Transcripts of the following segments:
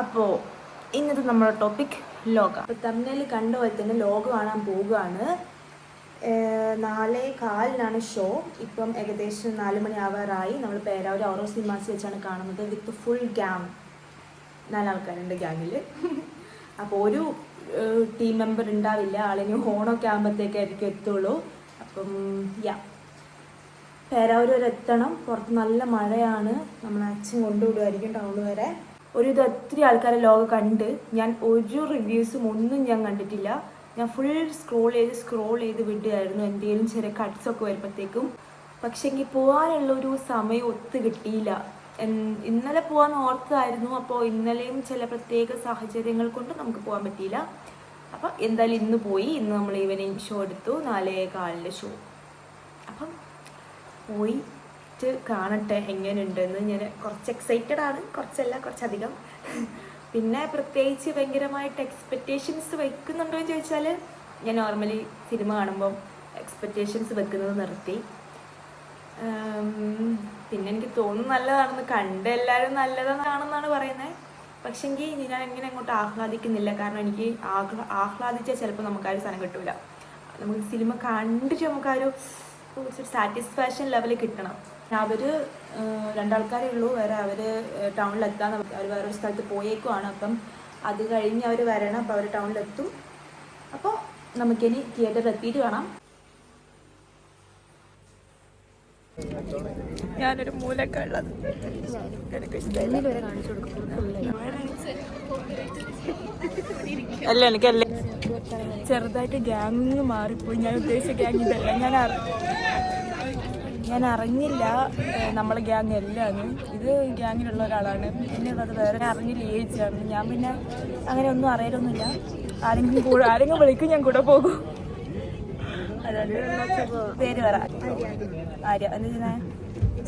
അപ്പോൾ ഇന്നത്തെ നമ്മുടെ ടോപ്പിക് ലോക. അപ്പോൾ തമിഴിൽ കണ്ട പോലെ തന്നെ ലോക കാണാൻ പോവുകയാണ്. നാലേ കാലിനാണ് ഷോ ഇപ്പം ഏകദേശം നാല് മണി ആവാറായി. നമ്മൾ പേരാവൂർ ഓറോ സിനിമാസ് വെച്ചാണ് കാണുന്നത് വിത്ത് ഫുൾ ഗ്യാങ് നാലാൾക്കാരുണ്ട് ഗ്യാങ്ങിൽ അപ്പോൾ ഒരു ടീം മെമ്പർ ഉണ്ടാവില്ല. ആളിനി ഹോണൊക്കെ ആകുമ്പോഴത്തേക്കായിരിക്കും എത്തുള്ളൂ. അപ്പം യാ പേരാവൂർ വരെ എത്തണം. പുറത്ത് നല്ല മഴയാണ്. നമ്മൾ അച്ഛൻ കൊണ്ടുവിടുമായിരിക്കും ടൗൺ വരെ. ഒരു ഇത് ഒത്തിരി ആൾക്കാരെ ലോകം കണ്ട് ഞാൻ ഒരു റിവ്യൂസും ഒന്നും ഞാൻ കണ്ടിട്ടില്ല. ഞാൻ ഫുൾ സ്ക്രോൾ ചെയ്ത് സ്ക്രോൾ ചെയ്ത് വിടുകയായിരുന്നു. എന്തെങ്കിലും ചെറിയ കട്ട്സൊക്കെ വരുമ്പോഴത്തേക്കും പക്ഷേ എനിക്ക് പോകാനുള്ള ഒരു സമയം ഒത്തു കിട്ടിയില്ല. ഇന്നലെ പോകാൻ ഓർത്തതായിരുന്നു. അപ്പോൾ ഇന്നലെയും ചില പ്രത്യേക സാഹചര്യങ്ങൾ കൊണ്ട് നമുക്ക് പോകാൻ പറ്റിയില്ല. അപ്പം എന്തായാലും ഇന്ന് പോയി. ഇന്ന് നമ്മൾ ഈവനിങ് ഷോ എടുത്തു. നാലേ കാലിന്റെ ഷോ അപ്പം പോയിട്ട് കാണട്ടെ എങ്ങനെയുണ്ടെന്ന് ഞാൻ കുറച്ച് എക്സൈറ്റഡ് ആണ്. കുറച്ചല്ല കുറച്ചധികം. പിന്നെ പ്രത്യേകിച്ച് ഭയങ്കരമായിട്ട് എക്സ്പെക്റ്റേഷൻസ് വെക്കുന്നുണ്ടോ എന്ന് ചോദിച്ചാൽ ഞാൻ നോർമലി സിനിമ കാണുമ്പം എക്സ്പെക്റ്റേഷൻസ് വെക്കുന്നത് നിർത്തി. പിന്നെ എനിക്ക് തോന്നുന്നു നല്ലതാണെന്ന് കണ്ട് എല്ലാവരും നല്ലതാണെന്നാണ് പറയുന്നത് പക്ഷെങ്കിൽ ഞാൻ എങ്ങനെ അങ്ങോട്ട് ആഹ്ലാദിക്കുന്നില്ല. കാരണം എനിക്ക് ആഹ്ലാ ആഹ്ലാദിച്ചാൽ ചിലപ്പോൾ നമുക്ക് ആ ഒരു നമുക്ക് സിനിമ കണ്ടിട്ട് നമുക്ക് ആ ഒരു സാറ്റിസ്ഫാക്ഷൻ ലെവൽ കിട്ടണം. അവർ രണ്ടാൾക്കാരേ ഉള്ളൂ. വേറെ അവർ ടൗണിലെത്താൻ അവർ വേറൊരു സ്ഥലത്ത് പോയേക്കുവാണ്. അപ്പം അത് കഴിഞ്ഞ് അവർ വരണം. അപ്പോൾ അവർ ടൗണിലെത്തും. അപ്പോൾ നമുക്കിനി തിയേറ്ററിൽ എത്തിയിട്ട് കാണാം. ഞാനൊരു മൂലക്കുള്ളത് അല്ല എനിക്കല്ല. ചെറുതായിട്ട് ഗ്യാങ് മാറിപ്പോയി. ഞാൻ ഉദ്ദേശിച്ച ഗ്യാങ് ഇതല്ല. ഞാൻ ഞാൻ അറിഞ്ഞില്ല നമ്മൾ ഗ്യാങ് എല്ലാം ഇത് ഗ്യാങ്ങിലുള്ള ഒരാളാണ്. പിന്നെ അത് വേറെ അറിഞ്ഞില്ല ഏജാണ് ഞാൻ പിന്നെ അങ്ങനെ ഒന്നും അറിയാനൊന്നുമില്ല ആരെങ്കിലും കൂടെ ആരെങ്കിലും വിളിക്കും ഞാൻ കൂടെ പോകും. പേര് പറ. ആര്യ. എന്താ ചെയ്യുന്നേ?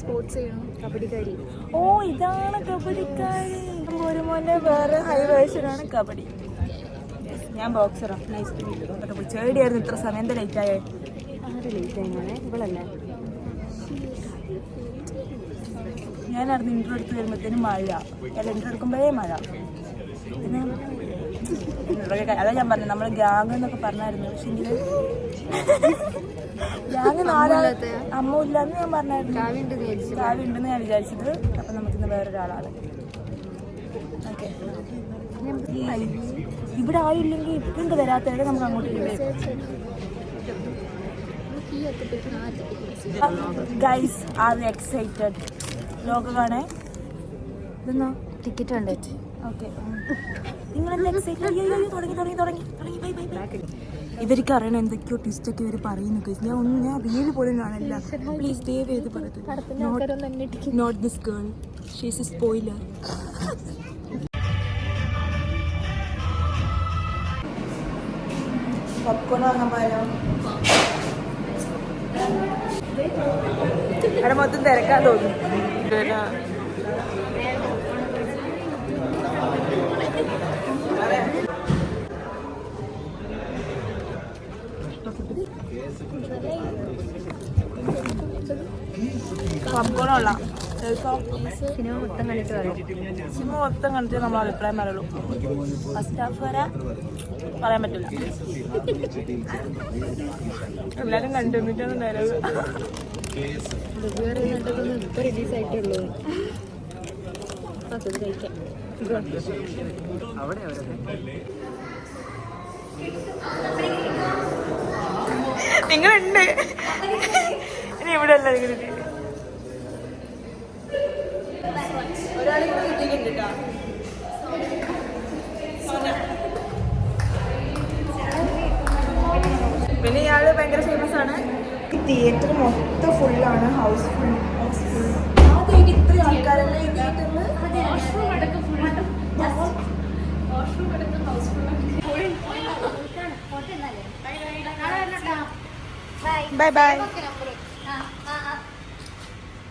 സ്പോർട്സ് കബഡിക്കാരി. ഓ ഇതാണ് കബഡിക്കാരി. ഒരു മോനെ വേറെ ഹൈ വേർഷനാണ് കബഡി. ഞാൻ ബോക്സറാണ് നൈസ് ചേടിയായിരുന്നു ഇത്ര സമയം. എന്താ ലേറ്റ് ആയേ? ആര് ലേറ്റ് എങ്ങനെ ഇവളല്ലേ? ഞാനായിരുന്നു ഇൻട്രോ എടുത്ത് വരുമ്പോഴത്തേനും മഴ. അല്ല ഇൻട്രോ എടുക്കുമ്പോഴേ മഴ. പിന്നെ അതാ ഞാൻ പറഞ്ഞത് നമ്മൾ ഗ്യാങ് എന്നൊക്കെ പറഞ്ഞായിരുന്നു. പക്ഷെ ഗ്യാങ് നാലാളത്തെ അമ്മ ഇല്ലാന്ന് ഞാൻ പറഞ്ഞായിരുന്നു. കാവ്യ ഉണ്ടെന്ന് ഞാൻ വിചാരിച്ചത്. അപ്പം നമുക്കിന്ന് വേറൊരാളാണ്. ഓക്കെ. ഇവിടെ ആളില്ലെങ്കിൽ ഇപ്പം വരാത്തവരെ നമുക്ക് അങ്ങോട്ട് ഗൈസ് ആർ എക്സൈറ്റഡ് ലോക കാണേ ഇതെന്നോ? Ticket okay. ബൈ ഇവർക്ക് അറിയണം എന്തൊക്കെയോ ട്വിസ്റ്റ് ഒക്കെ ഇവർ പറയുന്നു. ഞാൻ ഒന്നും ഞാൻ റീൽ പോലും കാണില്ല പ്ലീസ് ദയവ് ചെയ്ത് പറയട്ടെ note this girl she's is spoiler popcorn വാങ്ങാൻ പോയാലോ? അവിടെ മൊത്തം തിരക്കാൻ തോന്നുന്നു പോപ്കോൺ കൊള്ളാം സിനിമ മൊത്തം കണ്ടിട്ട് പറയാം സിനിമ മൊത്തം കണ്ടിട്ട് നമ്മൾ അഭിപ്രായം പറയുള്ളൂ ഫസ്റ്റ് ഹാഫ് വരെ പറയാൻ പറ്റില്ല. എല്ലാരും കണ്ടു എന്നിട്ടാണ് നേരം റിവ്യൂ അറിയുന്നിട്ടൊന്നും ഇപ്പൊ റിലീസ് ആയിട്ടുള്ളൂ. അത് കഴിക്കാം. നിങ്ങളുണ്ട്. ഇനി ഇവിടെ അല്ല നിങ്ങൾ ഒരാളിങ്ങനെ കിട്ടിയിട്ടുണ്ട് കേട്ടോ പിന്നെ ഇയാൾ ഭയങ്കര ഫേമസ് ആണ് തിയേറ്റർ മൊത്തം ഫുള്ളാണ് ഹൗസ് ഫുൾ ഹൗസ് ഫുൾ ആദ്യമായിട്ട് ഇത്ര ആൾക്കാരല്ലേ ഈ തിയേറ്ററിൽ ബൈ ബൈ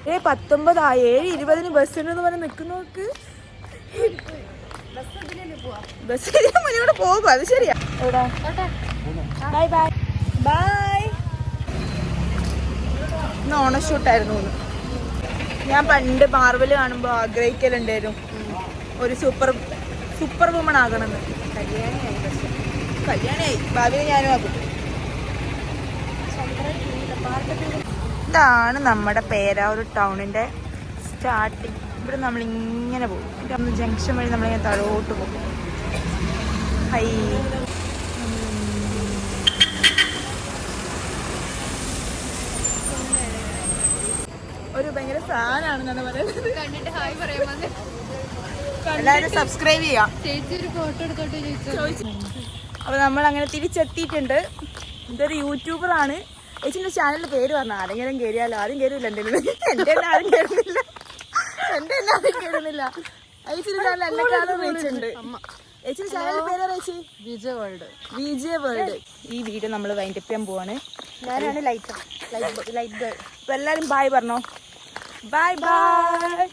ഏ പത്തൊമ്പതാ ഏഴ് ഇരുപതിന് ബസ് ഉണ്ടെന്ന് പറഞ്ഞ് നിൽക്കുന്നവർക്ക് ബസ് ഇതിന് മുന്നോട്ട് പോകും. അത് ശരിയാ. ബൈ ബൈ ബൈ ഇന്ന് ഓണഷൂട്ടായിരുന്നു ഞാൻ പണ്ട് മാർവൽ കാണുമ്പോൾ ആഗ്രഹിക്കലുണ്ടായിരുന്നു. ഒരു സൂപ്പർ സൂപ്പർ വുമൺ ആകണമെന്ന്. കല്യാണിയായി. കല്യാണിയായി. ഭാവിയിൽ ഞാനും ആകും. ഇതാണ് നമ്മുടെ പേരാവൂർ ടൗണിന്റെ സ്റ്റാർട്ടിങ് ഇവിടെ നമ്മൾ ഇങ്ങനെ പോകും. എന്നിട്ട് നമ്മൾ ജംഗ്ഷൻ വഴി നമ്മളിങ്ങനെ താഴോട്ട് പോകും. ഹൈ. ഒരു ഭയങ്കര ഫാനാണെന്നാണ് പറയുന്നത്. കണ്ടിട്ട് ഹായ് പറയാൻ എല്ലാവരും സബ്സ്ക്രൈബ് ചെയ്യാം. അപ്പൊ നമ്മൾ അങ്ങനെ തിരിച്ചെത്തിയിട്ടുണ്ട്. ഇതൊരു യൂട്യൂബറാണ് ചേച്ചിന്റെ ചാനലിന്റെ പേര് പറഞ്ഞ ആരെങ്കിലും കയറിയാലോ ആരും കയറില്ല എന്റെ എന്റെ തന്നെ ആരും കയറുന്നില്ല എന്റെ തന്നെ ആരും കയറുന്നില്ല ചേച്ചിന്റെ ചാനൽ എന്നെക്കാളും റീച്ച് ഉണ്ട് ചേച്ചിന്റെ ചാനലിന്റെ പേര് ചേച്ചി. വിജയ് വേൾഡ്. വിജയ വേൾഡ്. ഈ വീഡിയോ നമ്മൾ വൈൻഡപ്പ് ചെയ്യാൻ പോവാണ്. ഞാനാണ് ലൈറ്റ് ലൈറ്റ് ലൈറ്റ് ഇപ്പൊ എല്ലാരും ബായ് പറഞ്ഞോ. Bye bye